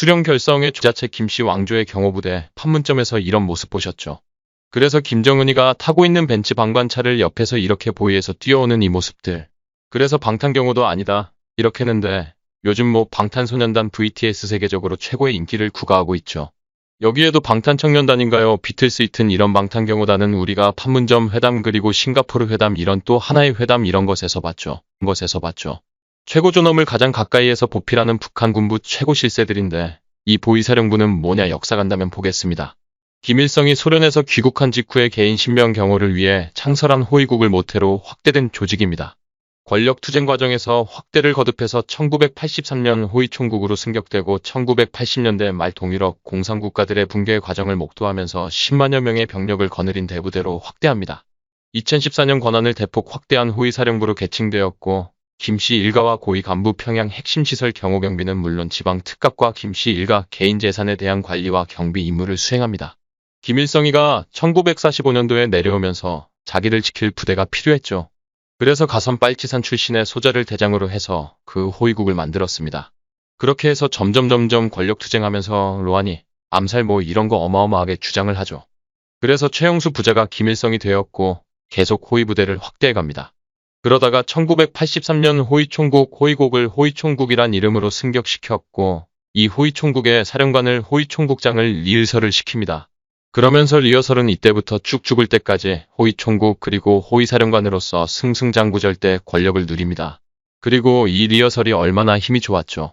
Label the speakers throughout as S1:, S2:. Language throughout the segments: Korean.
S1: 수령 결성의 주자체 김씨 왕조의 경호부대 판문점에서 이런 모습 보셨죠. 그래서 김정은이가 타고 있는 벤츠 방관차를 옆에서 이렇게 보이에서 뛰어오는 이 모습들. 그래서 방탄경호도 아니다. 이렇게 했는데 요즘 뭐 방탄소년단 VTS 세계적으로 최고의 인기를 구가하고 있죠. 여기에도 방탄청년단인가요? 비틀스 이튼 이런 방탄경호단은 우리가 판문점 회담 그리고 싱가포르 회담 이런 또 하나의 회담 이런 것에서 봤죠. 것에서 봤죠. 최고 존엄을 가장 가까이에서 보필하는 북한 군부 최고 실세들인데 이 보위사령부는 뭐냐 역사 간다면 보겠습니다. 김일성이 소련에서 귀국한 직후에 개인 신명 경호를 위해 창설한 호위국을 모태로 확대된 조직입니다. 권력 투쟁 과정에서 확대를 거듭해서 1983년 호위총국으로 승격되고 1980년대 말 동유럽 공산국가들의 붕괴 과정을 목도하면서 10만여 명의 병력을 거느린 대부대로 확대합니다. 2014년 권한을 대폭 확대한 호위사령부로 개칭되었고 김씨 일가와 고위 간부 평양 핵심 시설 경호 경비는 물론 지방 특갑과 김씨 일가 개인 재산에 대한 관리와 경비 임무를 수행합니다. 김일성이가 1945년도에 내려오면서 자기를 지킬 부대가 필요했죠. 그래서 가선 빨치산 출신의 소자를 대장으로 해서 그 호위국을 만들었습니다. 그렇게 해서 점점 점점 권력 투쟁하면서 로하니, 암살 뭐 이런 거 어마어마하게 주장을 하죠. 그래서 최영수 부자가 김일성이 되었고 계속 호위 부대를 확대해 갑니다. 그러다가 1983년 호위총국 호위국을 호위총국이란 이름으로 승격시켰고 이 호위총국의 사령관을 호위총국장을 리을설을 시킵니다. 그러면서 리허설은 이때부터 쭉 죽을 때까지 호위총국 그리고 호위사령관으로서 승승장구절 때 권력을 누립니다. 그리고 이 리허설이 얼마나 힘이 좋았죠.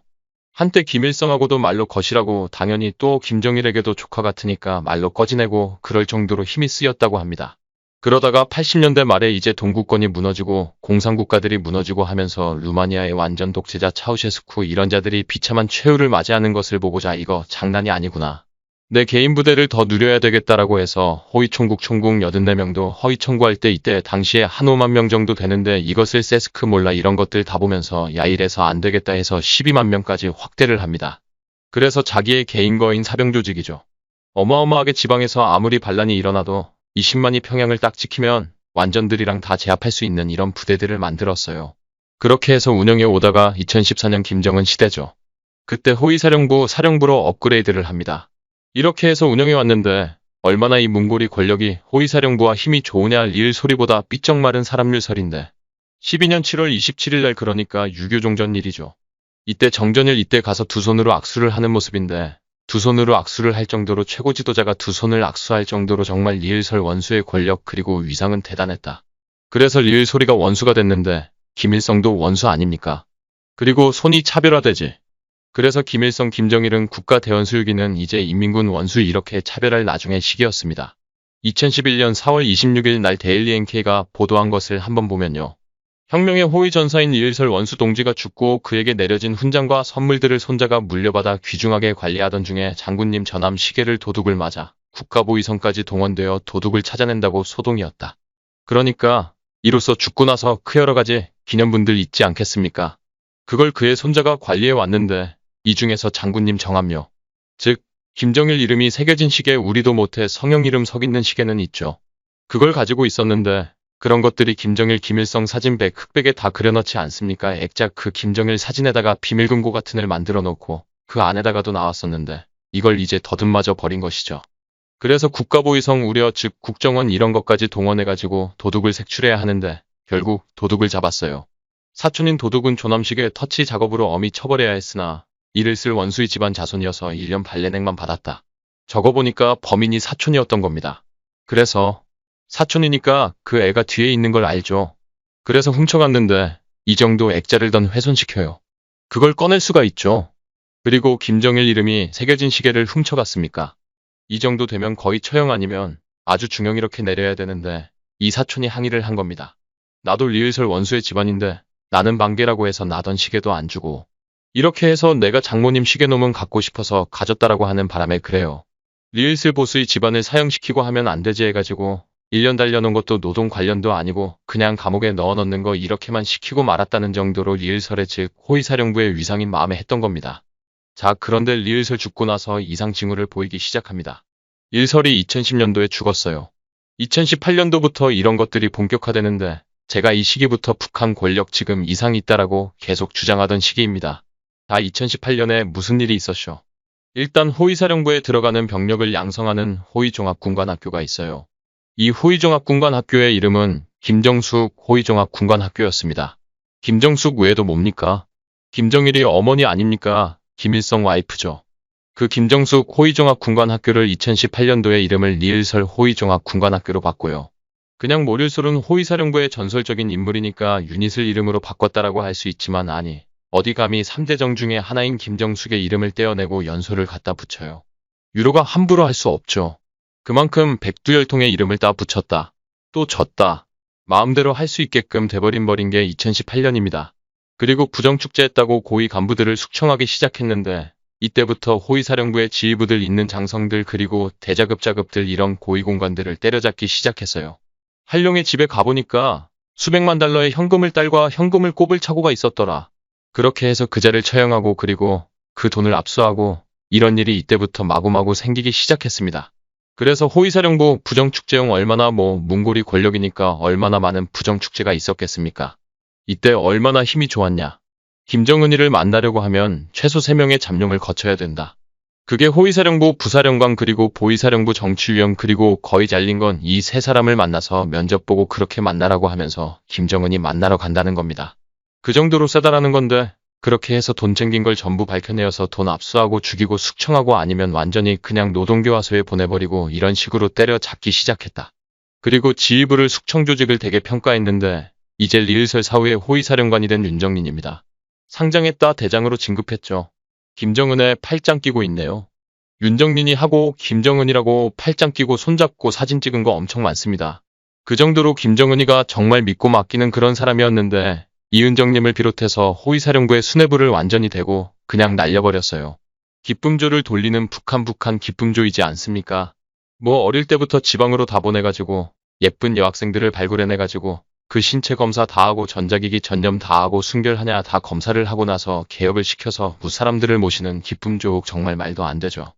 S1: 한때 김일성하고도 말로 거시라고 당연히 또 김정일에게도 조카 같으니까 말로 꺼지내고 그럴 정도로 힘이 쓰였다고 합니다. 그러다가 80년대 말에 이제 동구권이 무너지고 공산국가들이 무너지고 하면서 루마니아의 완전 독재자 차우셰스쿠 이런 자들이 비참한 최후를 맞이하는 것을 보고자 이거 장난이 아니구나. 내 개인 부대를 더 누려야 되겠다라고 해서 호위총국 총국 84명도 허위 청구할 때 이때 당시에 한 5만 명 정도 되는데 이것을 세스크 몰라 이런 것들 다 보면서 야 이래서 안 되겠다 해서 12만 명까지 확대를 합니다. 그래서 자기의 개인 거인 사병 조직이죠. 어마어마하게 지방에서 아무리 반란이 일어나도 20만이 평양을 딱 지키면 완전들이랑 다 제압할 수 있는 이런 부대들을 만들었어요. 그렇게 해서 운영해 오다가 2014년 김정은 시대죠. 그때 호위사령부 사령부로 업그레이드를 합니다. 이렇게 해서 운영해 왔는데 얼마나 이 몽골이 권력이 호위사령부와 힘이 좋으냐 일 소리보다 삐쩍 마른 사람률설인데 12년 7월 27일 날 그러니까 유교 종전 일이죠. 이때 정전일 이때 가서 두 손으로 악수를 하는 모습인데 두 손으로 악수를 할 정도로 최고 지도자가 두 손을 악수할 정도로 정말 리을설 원수의 권력 그리고 위상은 대단했다. 그래서 리을 소리가 원수가 됐는데 김일성도 원수 아닙니까? 그리고 손이 차별화되지. 그래서 김일성 김정일은 국가 대원수일기는 이제 인민군 원수 이렇게 차별할 나중의 시기였습니다. 2011년 4월 26일 날 데일리 NK가 보도한 것을 한번 보면요. 혁명의 호위 전사인 리을설 원수 동지가 죽고 그에게 내려진 훈장과 선물들을 손자가 물려받아 귀중하게 관리하던 중에 장군님 전함 시계를 도둑을 맞아 국가보위성까지 동원되어 도둑을 찾아낸다고 소동이었다. 그러니까 이로써 죽고 나서 그 여러 가지 기념분들 있지 않겠습니까? 그걸 그의 손자가 관리해 왔는데 이 중에서 장군님 정함요. 즉 김정일 이름이 새겨진 시계 우리도 못해 성형 이름 석 있는 시계는 있죠. 그걸 가지고 있었는데 그런 것들이 김정일 김일성 사진백 흑백에 다 그려넣지 않습니까? 액자 그 김정일 사진에다가 비밀금고 같은 애를 만들어 놓고 그 안에다가도 나왔었는데 이걸 이제 더듬마저 버린 것이죠. 그래서 국가보위성 우려 즉 국정원 이런 것까지 동원해가지고 도둑을 색출해야 하는데 결국 도둑을 잡았어요. 사촌인 도둑은 조남식의 터치 작업으로 엄히 처벌해야 했으나 이를 쓸 원수의 집안 자손이어서 1년 발레넥만 받았다. 적어보니까 범인이 사촌이었던 겁니다. 그래서 사촌이니까 그 애가 뒤에 있는 걸 알죠. 그래서 훔쳐갔는데 이 정도 액자를 던 훼손시켜요. 그걸 꺼낼 수가 있죠. 그리고 김정일 이름이 새겨진 시계를 훔쳐갔습니까? 이 정도 되면 거의 처형 아니면 아주 중형 이렇게 내려야 되는데 이 사촌이 항의를 한 겁니다. 나도 리을설 원수의 집안인데 나는 반개라고 해서 나던 시계도 안 주고 이렇게 해서 내가 장모님 시계놈은 갖고 싶어서 가졌다라고 하는 바람에 그래요. 리을슬 보스의 집안을 사형시키고 하면 안 되지 해가지고 1년 달려놓은 것도 노동 관련도 아니고 그냥 감옥에 넣어넣는 거 이렇게만 시키고 말았다는 정도로 리을설의 즉 호위사령부의 위상인 마음에 했던 겁니다. 자 그런데 리을설 죽고 나서 이상 징후를 보이기 시작합니다. 일설이 2010년도에 죽었어요. 2018년도부터 이런 것들이 본격화되는데 제가 이 시기부터 북한 권력 지금 이상이 있다라고 계속 주장하던 시기입니다. 다 2018년에 무슨 일이 있었쇼? 일단 호위사령부에 들어가는 병력을 양성하는 호위종합군관학교가 있어요. 이 호위종합군관학교의 이름은 김정숙 호위종합군관학교였습니다. 김정숙 외에도 뭡니까? 김정일이 어머니 아닙니까? 김일성 와이프죠. 그 김정숙 호위종합군관학교를 2018년도에 이름을 리을설 호위종합군관학교로 바꿔요. 그냥 모릴솔은 호위사령부의 전설적인 인물이니까 유닛을 이름으로 바꿨다라고 할 수 있지만 아니, 어디 감히 3대정 중에 하나인 김정숙의 이름을 떼어내고 연소를 갖다 붙여요. 유로가 함부로 할 수 없죠. 그만큼 백두열통의 이름을 따 붙였다. 또 졌다. 마음대로 할 수 있게끔 돼버린 버린 게 2018년입니다. 그리고 부정축제했다고 고위 간부들을 숙청하기 시작했는데 이때부터 호위사령부의 지휘부들 있는 장성들 그리고 대자급자급들 이런 고위공관들을 때려잡기 시작했어요. 한룡의 집에 가보니까 수백만 달러의 현금을 딸과 현금을 꼽을 차고가 있었더라. 그렇게 해서 그자를 처형하고 그리고 그 돈을 압수하고 이런 일이 이때부터 마구마구 생기기 시작했습니다. 그래서 호위사령부 부정축제용 얼마나 뭐 문고리 권력이니까 얼마나 많은 부정축제가 있었겠습니까? 이때 얼마나 힘이 좋았냐. 김정은이를 만나려고 하면 최소 3명의 잠룡을 거쳐야 된다. 그게 호위사령부 부사령관 그리고 보위사령부 정치위원 그리고 거의 잘린 건 이 세 사람을 만나서 면접 보고 그렇게 만나라고 하면서 김정은이 만나러 간다는 겁니다. 그 정도로 세다라는 건데 그렇게 해서 돈 챙긴 걸 전부 밝혀내어서 돈 압수하고 죽이고 숙청하고 아니면 완전히 그냥 노동교화소에 보내버리고 이런 식으로 때려잡기 시작했다. 그리고 지휘부를 숙청 조직을 되게 평가했는데 이제 리을설 사후에 호위사령관이 된 윤정린입니다. 상장했다 대장으로 진급했죠. 김정은의 팔짱 끼고 있네요. 윤정린이 하고 김정은이라고 팔짱 끼고 손잡고 사진 찍은 거 엄청 많습니다. 그 정도로 김정은이가 정말 믿고 맡기는 그런 사람이었는데 이은정님을 비롯해서 호위사령부의 수뇌부를 완전히 대고 그냥 날려버렸어요. 기쁨조를 돌리는 북한 북한 기쁨조이지 않습니까? 뭐 어릴 때부터 지방으로 다 보내가지고 예쁜 여학생들을 발굴해내가지고 그 신체 검사 다 하고 전자기기 전염 다 하고 순결하냐 다 검사를 하고 나서 개혁을 시켜서 무사람들을 모시는 기쁨조옥 정말 말도 안 되죠.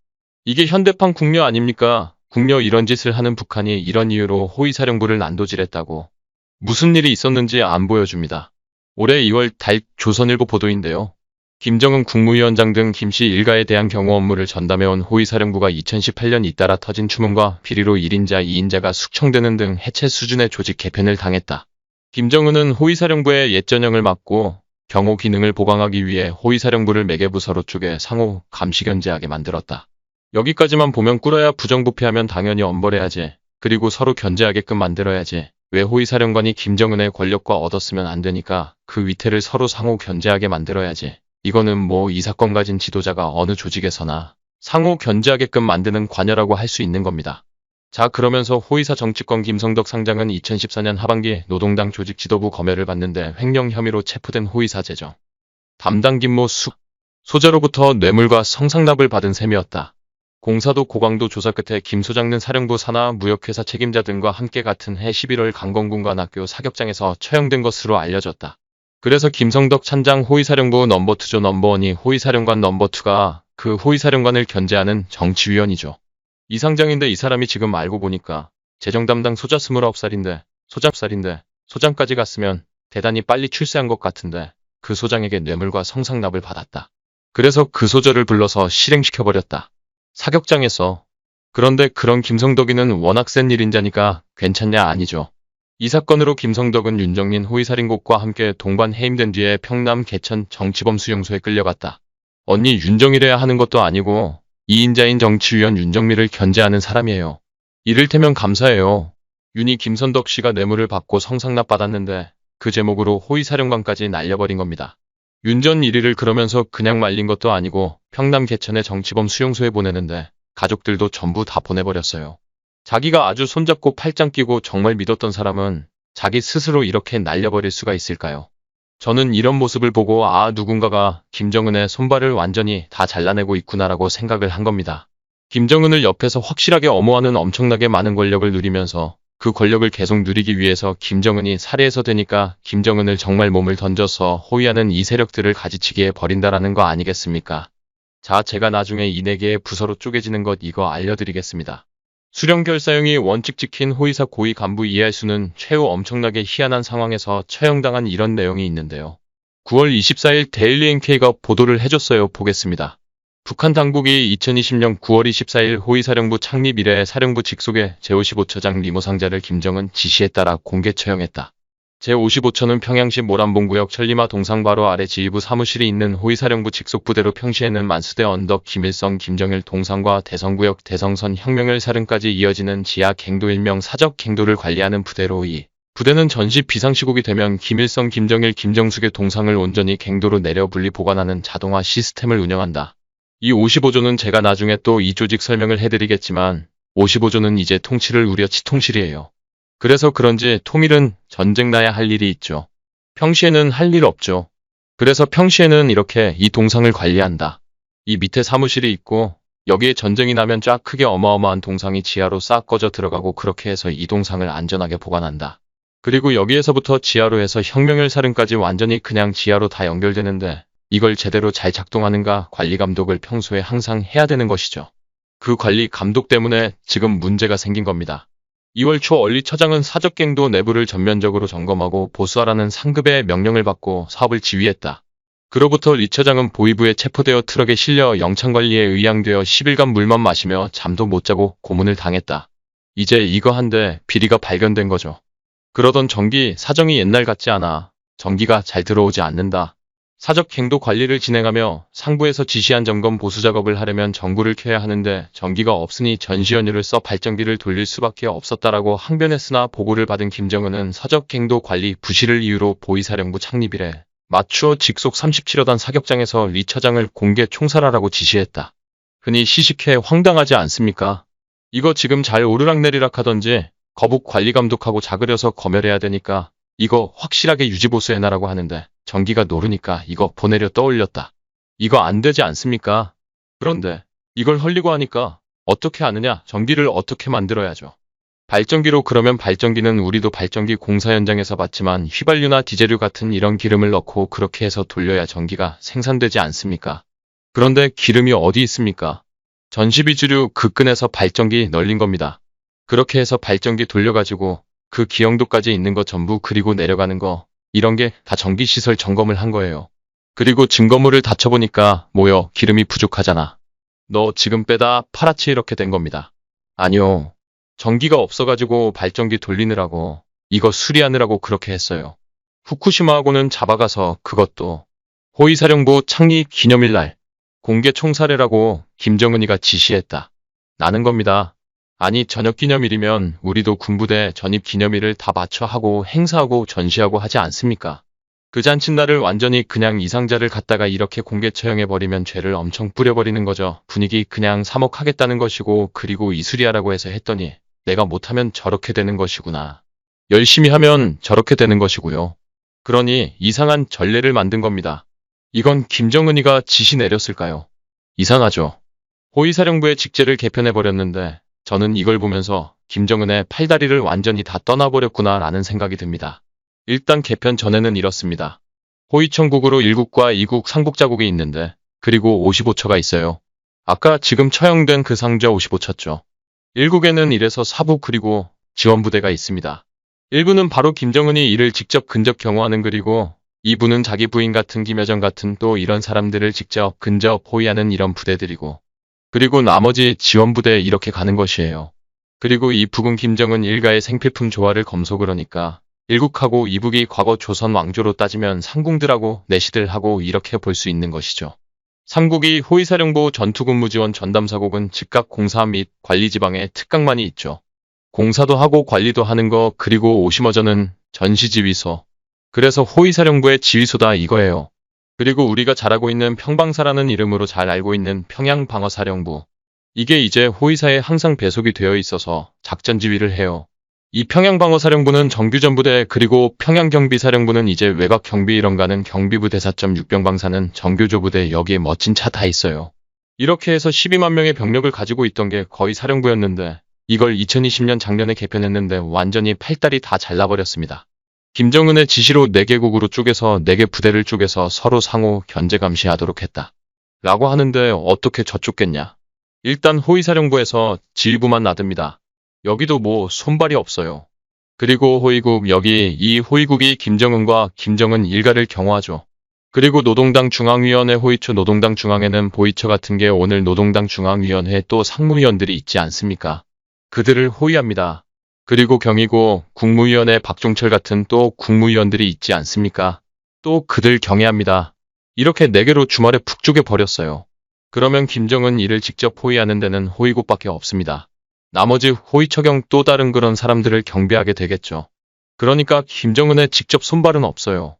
S1: 이게 현대판 국녀 아닙니까? 국녀 이런 짓을 하는 북한이 이런 이유로 호위사령부를 난도질했다고. 무슨 일이 있었는지 안 보여줍니다. 올해 2월 달 조선일보 보도인데요. 김정은 국무위원장 등 김씨 일가에 대한 경호 업무를 전담해온 호위사령부가 2018년 잇따라 터진 추문과 비리로 1인자 2인자가 숙청되는 등 해체 수준의 조직 개편을 당했다. 김정은은 호위사령부의 옛 전형을 막고 경호 기능을 보강하기 위해 호위사령부를 매개부서로 쪼개 상호 감시 견제하게 만들었다. 여기까지만 보면 꿇어야 부정부패하면 당연히 엄벌해야지. 그리고 서로 견제하게끔 만들어야지. 왜 호위 사령관이 김정은의 권력과 얻었으면 안 되니까 그 위태를 서로 상호 견제하게 만들어야지. 이거는 뭐 이 사건 가진 지도자가 어느 조직에서나 상호 견제하게끔 만드는 관여라고 할 수 있는 겁니다. 자 그러면서 호위사 정치권 김성덕 상장은 2014년 하반기 노동당 조직 지도부 검열을 받는데 횡령 혐의로 체포된 호위사 재정. 담당 김모 숙 소재로부터 뇌물과 성상납을 받은 셈이었다. 공사도 고강도 조사 끝에 김 소장는 사령부 산하 무역회사 책임자 등과 함께 같은 해 11월 강건군관학교 사격장에서 처형된 것으로 알려졌다. 그래서 김성덕 찬장 호위사령부 넘버2조 넘버1이 호위사령관 넘버2가 그 호위사령관을 견제하는 정치위원이죠. 이 상장인데 이 사람이 지금 알고 보니까 재정 담당 소자 29살인데 소장살인데 소장까지 갔으면 대단히 빨리 출세한 것 같은데 그 소장에게 뇌물과 성상납을 받았다. 그래서 그 소저를 불러서 실행시켜버렸다. 사격장에서. 그런데 그런 김성덕이는 워낙 센 일인자니까 괜찮냐 아니죠. 이 사건으로 김성덕은 윤정린 호위살인곡과 함께 동반 해임된 뒤에 평남 개천 정치범 수용소에 끌려갔다. 언니 윤정이래야 하는 것도 아니고 2인자인 정치위원 윤정미를 견제하는 사람이에요. 이를테면 감사해요. 윤이 김선덕 씨가 뇌물을 받고 성상납 받았는데 그 제목으로 호위사령관까지 날려버린 겁니다. 윤 전 1위를 그러면서 그냥 말린 것도 아니고 평남 개천의 정치범 수용소에 보내는데 가족들도 전부 다 보내버렸어요. 자기가 아주 손잡고 팔짱 끼고 정말 믿었던 사람은 자기 스스로 이렇게 날려버릴 수가 있을까요? 저는 이런 모습을 보고 아 누군가가 김정은의 손발을 완전히 다 잘라내고 있구나라고 생각을 한 겁니다. 김정은을 옆에서 확실하게 엄호하는 엄청나게 많은 권력을 누리면서 그 권력을 계속 누리기 위해서 김정은이 살해해서 되니까 김정은을 정말 몸을 던져서 호위하는 이 세력들을 가지치기에 버린다라는 거 아니겠습니까? 자, 제가 나중에 이 네 개의 부서로 쪼개지는 것 이거 알려드리겠습니다. 수령결 사용이 원칙 지킨 호위사 고위 간부 이해할 수는 최후 엄청나게 희한한 상황에서 처형당한 이런 내용이 있는데요. 9월 24일 데일리 NK가 보도를 해줬어요. 보겠습니다. 북한 당국이 2020년 9월 24일 호위사령부 창립 이래 사령부 직속의 제55처장 리모 상자를 김정은 지시에 따라 공개 처형했다. 제55처는 평양시 모란봉구역 천리마 동상 바로 아래 지휘부 사무실이 있는 호위사령부 직속 부대로 평시에는 만수대 언덕 김일성 김정일 동상과 대성구역 대성선 혁명을 사령까지 이어지는 지하 갱도 일명 사적 갱도를 관리하는 부대로 이 부대는 전시 비상시국이 되면 김일성 김정일 김정숙의 동상을 온전히 갱도로 내려 분리 보관하는 자동화 시스템을 운영한다. 이 55조는 제가 나중에 또 이 조직 설명을 해드리겠지만 55조는 이제 통치를 우려 치 통실이에요. 그래서 그런지 통일은 전쟁 나야 할 일이 있죠. 평시에는 할 일 없죠. 그래서 평시에는 이렇게 이 동상을 관리한다. 이 밑에 사무실이 있고 여기에 전쟁이 나면 쫙 크게 어마어마한 동상이 지하로 싹 꺼져 들어가고 그렇게 해서 이 동상을 안전하게 보관한다. 그리고 여기에서부터 지하로 해서 혁명을 사령까지 완전히 그냥 지하로 다 연결되는데 이걸 제대로 잘 작동하는가 관리 감독을 평소에 항상 해야 되는 것이죠. 그 관리 감독 때문에 지금 문제가 생긴 겁니다. 2월 초 얼리 처장은 사적갱도 내부를 전면적으로 점검하고 보수하라는 상급의 명령을 받고 사업을 지휘했다. 그로부터 리 처장은 보위부에 체포되어 트럭에 실려 영창관리에 의양되어 10일간 물만 마시며 잠도 못 자고 고문을 당했다. 이제 이거 한데 비리가 발견된 거죠. 그러던 전기 사정이 옛날 같지 않아 전기가 잘 들어오지 않는다. 사적 갱도 관리를 진행하며 상부에서 지시한 점검 보수 작업을 하려면 전구를 켜야 하는데 전기가 없으니 전시연료를 써 발전기를 돌릴 수밖에 없었다라고 항변했으나 보고를 받은 김정은은 사적 갱도 관리 부실을 이유로 보위사령부 창립이래 맞추어 직속 37여단 사격장에서 리 처장을 공개 총살하라고 지시했다. 흔히 시식해 황당하지 않습니까? 이거 지금 잘 오르락내리락 하던지 거북 관리 감독하고 자그려서 검열해야 되니까 이거 확실하게 유지보수해놔라고 하는데 전기가 노르니까 이거 보내려 떠올렸다. 이거 안 되지 않습니까? 그런데 이걸 헐리고 하니까 어떻게 하느냐 전기를 어떻게 만들어야죠. 발전기로 그러면 발전기는 우리도 발전기 공사 현장에서 봤지만 휘발유나 디젤유 같은 이런 기름을 넣고 그렇게 해서 돌려야 전기가 생산되지 않습니까? 그런데 기름이 어디 있습니까? 전시비주류 그 끈에서 발전기 널린 겁니다. 그렇게 해서 발전기 돌려가지고 그 기형도까지 있는 거 전부 그리고 내려가는 거 이런 게 다 전기시설 점검을 한 거예요. 그리고 증거물을 다쳐보니까 뭐여 기름이 부족하잖아. 너 지금 빼다 파랗지 이렇게 된 겁니다. 아니요. 전기가 없어가지고 발전기 돌리느라고 이거 수리하느라고 그렇게 했어요. 후쿠시마하고는 잡아가서 그것도 호위사령부 창립 기념일 날 공개 총살해라고 김정은이가 지시했다. 나는 겁니다. 아니 저녁 기념일이면 우리도 군부대 전입 기념일을 다 맞춰 하고 행사하고 전시하고 하지 않습니까? 그 잔칫날을 완전히 그냥 이상자를 갖다가 이렇게 공개 처형해버리면 죄를 엄청 뿌려버리는 거죠. 분위기 그냥 사목하겠다는 것이고 그리고 이수리하라고 해서 했더니 내가 못하면 저렇게 되는 것이구나. 열심히 하면 저렇게 되는 것이고요. 그러니 이상한 전례를 만든 겁니다. 이건 김정은이가 지시 내렸을까요? 이상하죠. 호위사령부의 직제를 개편해버렸는데 저는 이걸 보면서 김정은의 팔다리를 완전히 다 떠나버렸구나 라는 생각이 듭니다. 일단 개편 전에는 이렇습니다. 호위청국으로 1국과 2국 상국자국이 있는데 그리고 55처가 있어요. 아까 지금 처형된 그 상자 55처죠. 1국에는 이래서 사부 그리고 지원부대가 있습니다. 1부는 바로 김정은이 이를 직접 근접 경호하는 그리고 2부는 자기 부인 같은 김여정 같은 또 이런 사람들을 직접 근접 호위하는 이런 부대들이고 그리고 나머지 지원부대 이렇게 가는 것이에요. 그리고 이 북은 김정은 일가의 생필품 조화를 검소 그러니까 일국하고 이북이 과거 조선 왕조로 따지면 상궁들하고 내시들하고 이렇게 볼 수 있는 것이죠. 삼국이 호위사령부 전투근무지원 전담사국은 즉각 공사 및 관리지방에 특강만이 있죠. 공사도 하고 관리도 하는 거 그리고 오시머저는 전시지휘소. 그래서 호위사령부의 지휘소다 이거예요. 그리고 우리가 잘하고 있는 평방사라는 이름으로 잘 알고 있는 평양방어사령부. 이게 이제 호위사에 항상 배속이 되어 있어서 작전 지휘를 해요. 이 평양방어사령부는 정규전부대 그리고 평양경비사령부는 이제 외곽경비 이런 가는 경비부 대사점 육병방사는 정규조부대 여기에 멋진 차 다 있어요. 이렇게 해서 12만 명의 병력을 가지고 있던 게 거의 사령부였는데 이걸 2020년 작년에 개편했는데 완전히 팔다리 다 잘라버렸습니다. 김정은의 지시로 4개국으로 쪼개서 4개 부대를 쪼개서 서로 상호 견제 감시하도록 했다. 라고 하는데 어떻게 저쪽겠냐. 일단 호위사령부에서 지휘부만 놔둡니다. 여기도 뭐 손발이 없어요. 그리고 호위국 여기 이 호위국이 김정은과 김정은 일가를 경호하죠. 그리고 노동당 중앙위원회 호위처 노동당 중앙에는 보이처 같은 게 오늘 노동당 중앙위원회에 또 상무위원들이 있지 않습니까? 그들을 호위합니다. 그리고 경희고 국무위원회 박종철 같은 또 국무위원들이 있지 않습니까? 또 그들 경애합니다. 이렇게 네 개로 주말에 푹 쪼개 버렸어요. 그러면 김정은 이를 직접 호위하는 데는 호위국밖에 없습니다. 나머지 호위처경 또 다른 그런 사람들을 경배하게 되겠죠. 그러니까 김정은의 직접 손발은 없어요.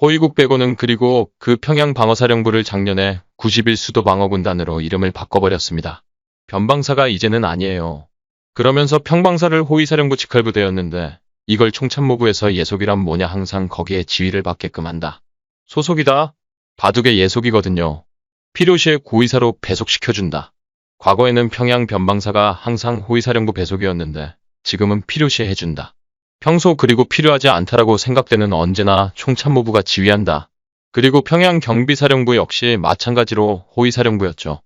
S1: 호위국 빼고는 그리고 그 평양 방어사령부를 작년에 90일 수도 방어군단으로 이름을 바꿔버렸습니다. 변방사가 이제는 아니에요. 그러면서 평방사를 호위사령부 직할부대였는데 이걸 총참모부에서 예속이란 뭐냐 항상 거기에 지휘를 받게끔 한다. 소속이다. 바둑의 예속이거든요. 필요시에 고위사로 배속시켜준다. 과거에는 평양 변방사가 항상 호위사령부 배속이었는데 지금은 필요시에 해준다. 평소 그리고 필요하지 않다라고 생각되는 언제나 총참모부가 지휘한다. 그리고 평양 경비사령부 역시 마찬가지로 호위사령부였죠.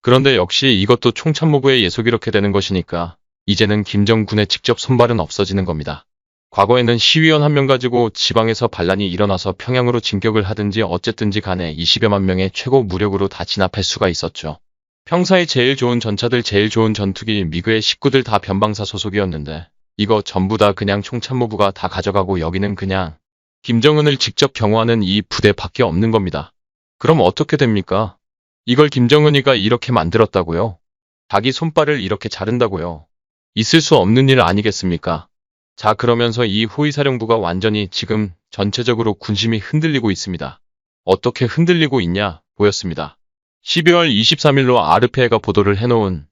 S1: 그런데 역시 이것도 총참모부의 예속 이렇게 되는 것이니까 이제는 김정군의 직접 손발은 없어지는 겁니다. 과거에는 시위원 한 명 가지고 지방에서 반란이 일어나서 평양으로 진격을 하든지 어쨌든지 간에 20여만 명의 최고 무력으로 다 진압할 수가 있었죠. 평사에 제일 좋은 전차들 제일 좋은 전투기 미그의 식구들 다 변방사 소속이었는데 이거 전부 다 그냥 총참모부가 다 가져가고 여기는 그냥 김정은을 직접 경호하는 이 부대밖에 없는 겁니다. 그럼 어떻게 됩니까? 이걸 김정은이가 이렇게 만들었다고요? 자기 손발을 이렇게 자른다고요? 있을 수 없는 일 아니겠습니까? 자 그러면서 이 호위사령부가 완전히 지금 전체적으로 군심이 흔들리고 있습니다. 어떻게 흔들리고 있냐 보였습니다. 12월 23일로 아르페가 보도를 해놓은